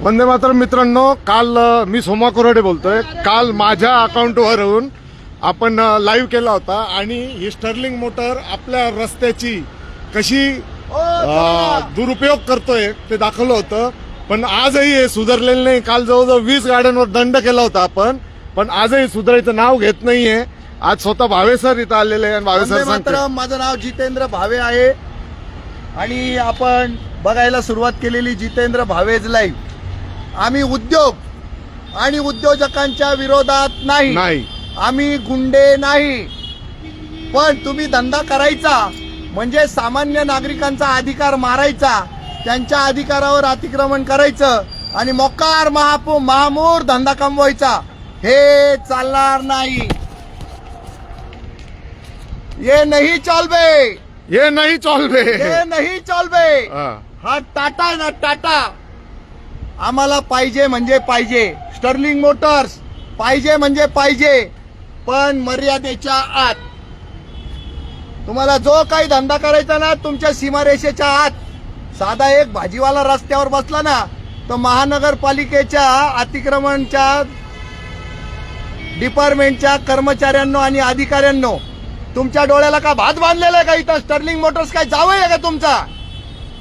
वंदे मातरम मित्रांनो काल मी सोमा कोरडे बोलतोय. काल माझ्या अकाउंटवरून आपण लाईव्ह केला होता आणि ही स्टर्लिंग मोटर आपल्या रस्त्याची कशी दुरुपयोग करतोय ते दाखवलं होतं. पण आजही हे सुधारलेलं नाही. काल जवळजवळ वीस गाड्यांवर दंड केला होता आपण. पण आजही सुधारायचं नाव घेत नाहीये. आज स्वतः भावे सर इथं आलेले आहे आणि भावे सर मातरम माझं नाव जितेंद्र भावे आहे. आणि आपण बघायला सुरुवात केलेली जितेंद्र भावेज लाईव्ह आम्ही उद्योग आणि उद्योजकांच्या विरोधात नाही. आम्ही गुंडे नाही. पण तुम्ही धंदा करायचा म्हणजे सामान्य नागरिकांचा अधिकार मारायचा त्यांच्या अधिकारावर अतिक्रमण करायचं आणि मोकार महापू महामूर धंदा कमवायचा हे चालणार नाही. ये नहीं चलबे हे नाही चॉल्वे. ये नहीं चलबे हा. हा टाटा ना टाटा. आम्हाला पाहिजे म्हणजे पाहिजे. स्टर्लिंग मोटर्स पाहिजे म्हणजे पाहिजे. पण मर्यादेच्या आत. तुम्हाला जो काही धंदा करायचा ना तुमच्या सीमारेषेच्या आत. साधा एक भाजीवाला रस्त्यावर बसला ना तर महानगरपालिकेच्या अतिक्रमणच्या डिपार्टमेंटच्या कर्मचाऱ्यांनो आणि अधिकाऱ्यांनो तुमच्या डोळ्याला का भात बांधलेला आहे का इथं? स्टर्लिंग मोटर्स काय जावं आहे का तुमचा?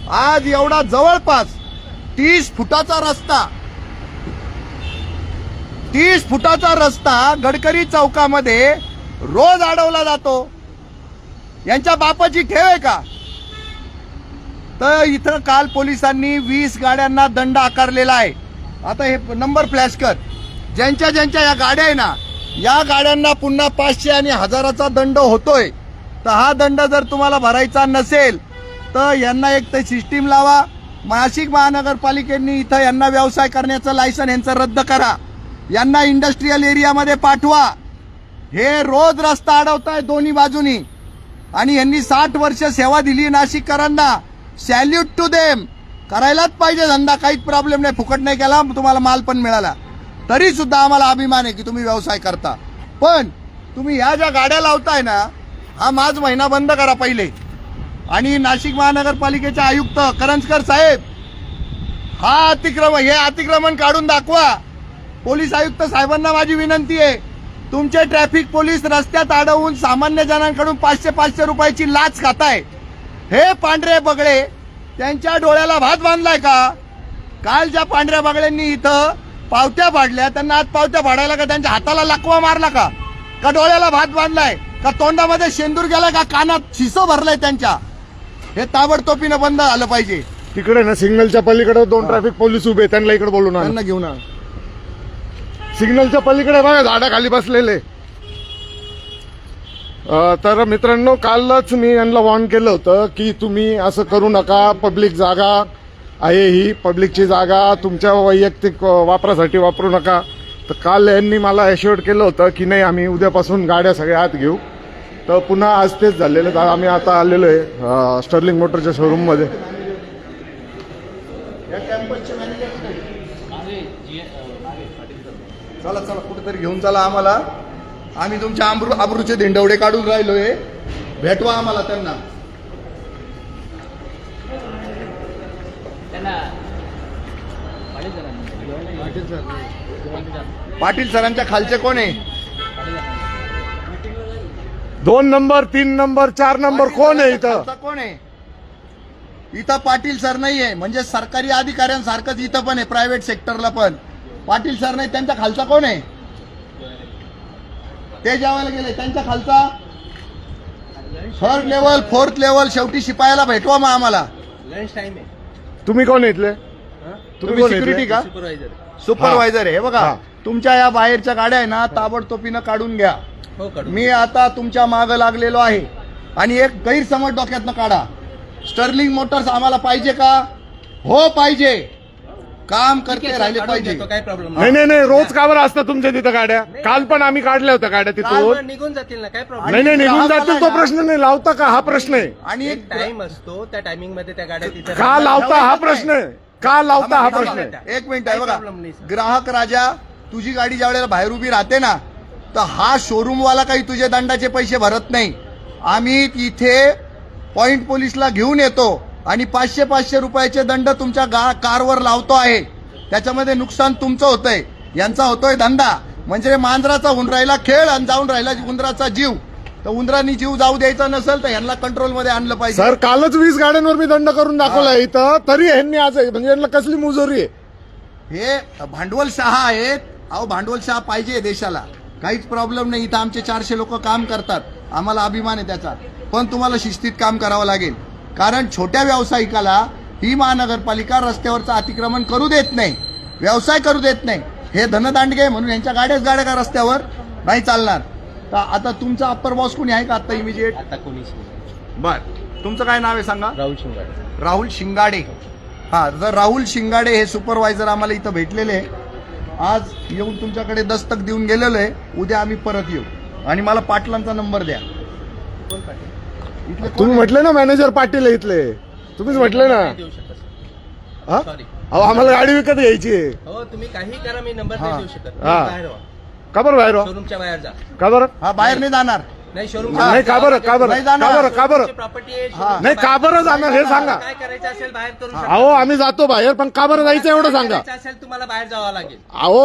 आज एवढा जवळपास तीस फुटाचा रस्ता. तीस फुटाचा रस्ता गडकरी चौकामध्ये रोज अडवला जातो. यांच्या बापाची ठेव आहे का? तर इथं काल पोलिसांनी वीस गाड्यांना दंड आकारलेला आहे. आता हे नंबर फ्लॅश कर. ज्यांच्या ज्यांच्या या गाड्या आहे ना या गाड्यांना पुन्हा पाचशे आणि हजाराचा दंड होतोय. तर हा दंड जर तुम्हाला भरायचा नसेल तर यांना एक तर सिस्टीम लावा. नाशिक महानगरपालिकेने इथं यांना व्यवसाय करण्याचं लायसन यांचं रद्द करा. यांना इंडस्ट्रीयल एरियामध्ये पाठवा. हे रोज रस्ता अडवताय दोन्ही बाजूनी. आणि यांनी साठ वर्ष सेवा दिली नाशिककरांना. सॅल्यूट टू देम करायलाच पाहिजे धंदा. काहीच प्रॉब्लेम नाही. फुकट नाही केला. तुम्हाला माल पण मिळाला. तरी सुद्धा आम्हाला अभिमान आहे की तुम्ही व्यवसाय करता. पण तुम्ही ह्या ज्या गाड्या लावताय ना हा माझ महिना बंद करा पहिले. आणि नाशिक महानगरपालिकेचे आयुक्त करंजकर साहेब हा अतिक्रमण हे अतिक्रमण काढून दाखवा. पोलीस आयुक्त साहेबांना माझी विनंती आहे. तुमचे ट्रॅफिक पोलीस रस्त्यात अडवून सामान्य जणांकडून पाचशे पाचशे रुपयाची लाच खाताय. हे पांढरे बगळे त्यांच्या डोळ्याला भात बांधलाय का? काल ज्या पांढऱ्या बगळ्यांनी इथं पावत्या पाडल्या त्यांना आज पावत्या फाडायला का? त्यांच्या हाताला लाकवा मारला का? का डोळ्याला भात बांधलाय? का तोंडामध्ये शेंदूर गेला का? कानात शिसो भरलाय त्यांच्या? हे ताबडतोबीनं बंद झालं पाहिजे. तिकडे ना सिग्नलच्या पलीकडे दोन ट्रॅफिक पोलीस उभे त्यांना इकडे बोलून आण. त्यांना घेऊन आ. सिग्नलच्या पलीकडे बघा झाडाखाली बसलेले. अ, तर मित्रांनो कालच मी यांना वॉर्न केलं होतं की तुम्ही असं करू नका पब्लिक जागा आहे ही पब्लिकची जागा तुमच्या वैयक्तिक अ, वापरासाठी वापरू नका. तर काल यांनी मला एश्युअर्ड केलं होतं की नाही आम्ही उद्यापासून गाड्या सगळ्या आत घेऊ. तर पुन्हा आज तेच झालेलं आहे. आम्ही आता आलेलो आहे स्टर्लिंग मोटरच्या शोरूममध्ये या कॅम्पसचे मॅनेजर चला चला कुठेतरी घेऊन चला आम्हाला. आम्ही तुमच्या आमरू आबरूचे धिंडवडे काढून राहिलोय. भेटवा आम्हाला त्यांना. पाटील सरांच्या खालचे कोण आहे? दोन नंबर तीन नंबर चार नंबर कोण आहे इथं? कोण आहे? इथं पाटील सर नाहीये म्हणजे सरकारी अधिकाऱ्यांसारखंच इथं पण आहे प्रायव्हेट सेक्टरला पण. पाटील सर नाही त्यांच्या खालचा कोण आहे? ते जेवायला गेले त्यांच्या खालचा? थर्ड लेवल फोर्थ लेवल शेवटी शिपायाला भेटवा मग आम्हाला. लंच टाइम आहे. तुम्ही कोण इथले? तुम्ही? सिक्युरिटी का? सुपरवायझर सुपरवायझर आहे हे बघा. तुमच्या या बाहेरच्या गाड्या आहे ना ताबडतोबीनं काढून घ्या. मी आता तुमच्या मागं लागलेलो आहे. आणि एक गैरसमज डोक्यातनं काढा. स्टर्लिंग मोटर्स आम्हाला पाहिजे का? हो पाहिजे. काम करते राहिले पाहिजे. काय प्रॉब्लेम नाही नाही नाही रोज कावर असतं तुमच्या तिथं गाड्या. काल पण आम्ही काढल्या होत्या गाड्या तिथून. निघून जातील ना काय प्रॉब्लेम नाही नाही निघून जातील तो ना- प्रश्न नाही लावता का? हा प्रश्न आहे. आणि एक टाइम असतो त्या टायमिंगमध्ये त्या गाड्या तिथे का लावता? हा प्रश्न आहे. का लावता? हा प्रश्न आहे. एक मिनिट आहे काही बघा. ग्राहक राजा तुझी गाडी ज्या वेळेला बाहेर उभी राहते ना तर हा शोरूम वाला काही तुझे दंडाचे पैसे भरत नाही. आम्ही इथे पॉइंट पोलीसला घेऊन येतो आणि पाचशे पाचशे रुपयाचे दंड तुमच्या गा कारवर लावतो आहे. त्याच्यामध्ये नुकसान तुमचं होतंय. यांचा होतोय धंदा. म्हणजे मांजराचा राहिला खेळ आणि जाऊन राहिला उंदराचा जीव. तर उंदरांनी जीव जाऊ द्यायचा नसेल तर यांना कंट्रोलमध्ये आणलं पाहिजे. सर कालच वीस गाड्यांवर मी दंड करून दाखवला इथं. तरी ह्यांनी आज म्हणजे यांना कसली मुजोरी आहे? हे भांडवलशहा आहेत. अहो भांडवलशहा पाहिजे देशाला. काहीच प्रॉब्लेम नाही. इथं आमचे चारशे लोक काम करतात. आम्हाला अभिमान आहे त्याचा. पण तुम्हाला शिस्तीत काम करावं लागेल. कारण छोट्या व्यावसायिकाला ही महानगरपालिका रस्त्यावरचं अतिक्रमण करू देत नाही. व्यवसाय करू देत नाही. हे धनदांडगे म्हणून यांच्या गाड्याच गाड्या का रस्त्यावर नाही चालणार? तर आता तुमचा अप्पर बॉस कोणी आहे का आता इमिजिएट आता कोणीच नाही बर. तुमचं काय नाव आहे सांगा? राहुल शिंगाडे. राहुल शिंगाडे. हा तर राहुल शिंगाडे हे सुपरवायझर आम्हाला इथं भेटलेले. आहे. आज येऊन तुमच्याकडे दस्तक देऊन गेलेलो आहे. उद्या आम्ही परत येऊ. आणि मला पाटलांचा नंबर द्या. इथले कोण तुम्ही आहे? म्हटले ना मॅनेजर पाटील आहे इथले. तुम्हीच म्हटले ना. नाही देऊ शकत हा? अहो आम्हाला गाडी विकत घ्यायची आहे. हो तुम्ही काही करा मी नंबर हा. नाही देऊ शकत. हा. बाहेर व्हा. का बरं बाहेर हो? शोरूमच्या बाहेर जा. का बरं? हा बाहेर नाही जाणार. नाही शोरूम नाही का बरं का बरं नाही का जाणार. बरं का बरं? प्रॉपर्टी आहे हा. showroom नाही का. बरं जाणार हे सांगा. काय करायचं असेल बाहेर करू शकता. अहो आम्ही जातो बाहेर पण का बरं जायचं एवढं सांगा. करायचं असेल तुम्हाला बाहेर जावं लागेल. अहो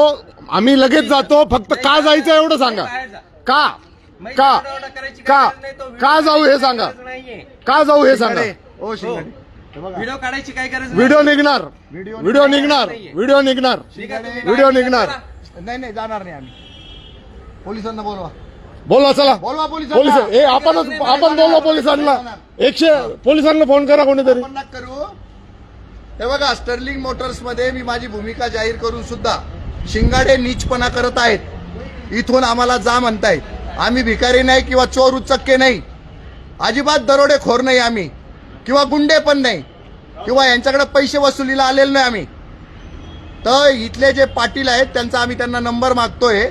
आम्ही लगेच जातो फक्त का जायचं एवढं सांगा. बाहेर जा. का? मग का? एवढं करायची का? गरज नाही, तो व्हिडिओ का जाऊ हे काढायची सांगा. गरज नाहीये. का जाऊ हे सांगा. ओ शिंगाडे. हे बघा. व्हिडिओ काढायची काय गरज नाही. व्हिडिओ निघणार. व्हिडिओ व्हिडिओ निघणार. व्हिडिओ निघणार. ठीक आहे, तुम्ही व्हिडिओ बाहेर निघणार. चला. नाही नाही जाणार नाही आम्ही. पोलिसांना बोलवा. बोला चला. बोलवा पोलीस ए आपण आपण बोललो पोलिसांना. एकशे पोलिसांना फोन करा कोणीतरी. आपण नका करू. हे बघा स्टर्लिंग मोटर्समध्ये मी माझी भूमिका जाहीर करून सुद्धा शिंगाडे नीचपणा करत आहेत. इथून आम्हाला जा म्हणतायत. आम्ही भिकारी नाही किंवा चोर उचक्के नाही. अजिबात दरोडेखोर नाही आम्ही. किंवा गुंडे पण नाही. किंवा यांच्याकडे पैसे वसुलीला आलेलो नाही आम्ही. तर इथले जे पाटील आहेत त्यांचा आम्ही त्यांना नंबर मागतोय.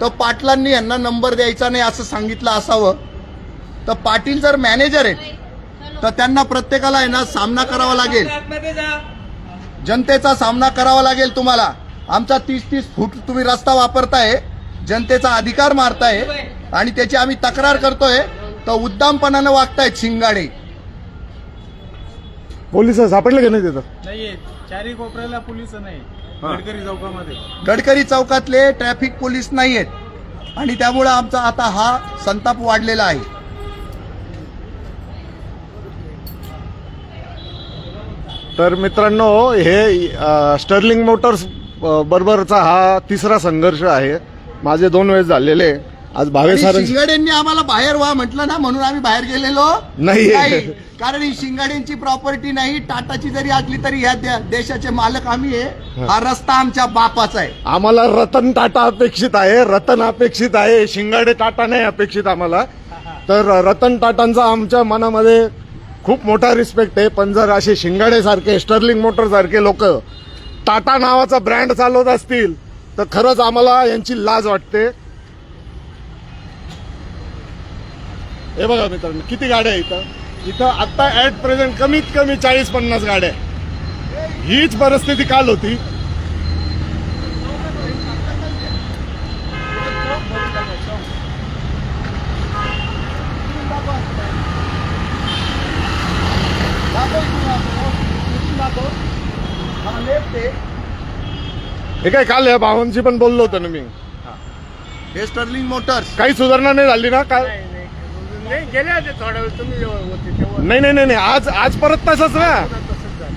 तर पाटलांनी यांना नंबर द्यायचा नाही असं सांगितलं असावं. तर पाटील जर मॅनेजर आहेत तर त्यांना प्रत्येकाला आहे ना सामना करावा लागेल. जनतेचा सामना करावा लागेल तुम्हाला. आमचा तीस तीस फूट तुम्ही रस्ता वापरताय जनतेचा अधिकार मारताय आणि त्याची आम्ही तक्रार करतोय तर उद्दामपणानं वागतायत शिंगाडे. पोलीस सापडले की नाही तिथं? नाहीये. चारी कोपऱ्याला पोलीस नाही. गडकरी चौकामध्ये. गडकरी चौकातले ट्रॅफिक पोलीस नाही आहेत आणि त्यामुळं आमचा आता हा संताप वाढलेला आहे. तर मित्रांनो हे अ, स्टर्लिंग मोटर्स अ, बरोबरचा हा तिसरा संघर्ष आहे. माझे दोन वेळेस झालेले. आज भावे आणि शिंगाडेंनी आम्हाला बाहेर व्हा म्हटलं ना म्हणून आम्ही बाहेर गेलेलो. नाही. कारण ही शिंगाडेंची प्रॉपर्टी नाही टाटाची जरी असली तरी ह्या दे- देशाचे मालक आम्ही आहे. हा. रस्ता आमच्या बापाचा आहे. आम्हाला रतन टाटा अपेक्षित आहे रतन अपेक्षित आहे शिंगाडे टाटा नाही अपेक्षित आम्हाला. तर रतन टाटांचा आमच्या मनामध्ये खूप मोठा रिस्पेक्ट आहे पण जर असे शिंगाडे सारखे स्टर्लिंग मोटर सारखे लोक टाटा नावाचा ब्रँड चालवत असतील तर खरंच आम्हाला यांची लाज वाटते. हे बघा मित्रांनो किती गाड्या इथं? इथं आता ऍट प्रेझेंट कमीत कमी चाळीस पन्नास गाड्या. हीच परिस्थिती काल होती. हा हे काय काल या भावांशी पण बोललो होतो ना मी. हे स्टर्लिंग मोटर्स. काही सुधारणा नाही झाली ना काल? नाही गेले होते थोडा वेळ तुम्ही जेव्हा होते तेव्हा. नाही नाही नाही नाही. आज आज परत तसंच ना. तसंच झालं.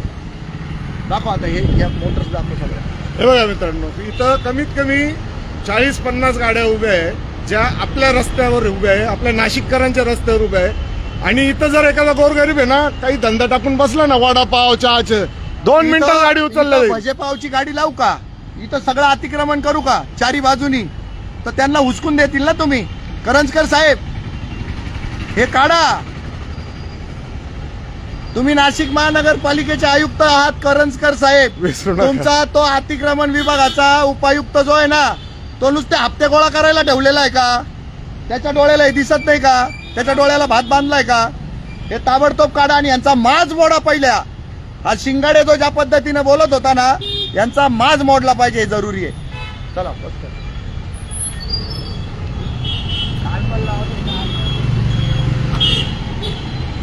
दाखव आता हे या मोटर्स दाखव सगळ्या हे बघा मित्रांनो इथं कमीत कमी चाळीस पन्नास गाड्या उभ्या आहे ज्या आपल्या रस्त्यावर उभ्या आहे आपल्या नाशिककरांच्या रस्त्यावर उभ्या आहे. आणि इथं जर एखादा गोरगरीब आहे ना काही धंदा टाकून बसला ना वडापाव चहाचे दोन मिनिटं गाडी उचलल्या इथं जाईल. भजेपावची गाडी लावू का? इथं सगळं अतिक्रमण करू का? चारी बाजूनी. तर त्यांना हुसकून देतील ना तुम्ही. करंजकर साहेब हे काढा. तुम्ही नाशिक महानगरपालिकेचे आयुक्त आहात करंजकर साहेब. तुमचा तो अतिक्रमण विभागाचा उपायुक्त जो आहे ना तो नुसते हप्ते गोळा करायला ठेवलेला आहे का? त्याच्या डोळ्याला हे दिसत नाही का? त्याच्या डोळ्याला भात बांधलाय का? हे ताबडतोब काढा आणि यांचा माज मोडा पहिल्या. हा शिंगाडे जो ज्या पद्धतीने बोलत होता ना यांचा माज मोडला पाहिजे हे जरुरी आहे. चला.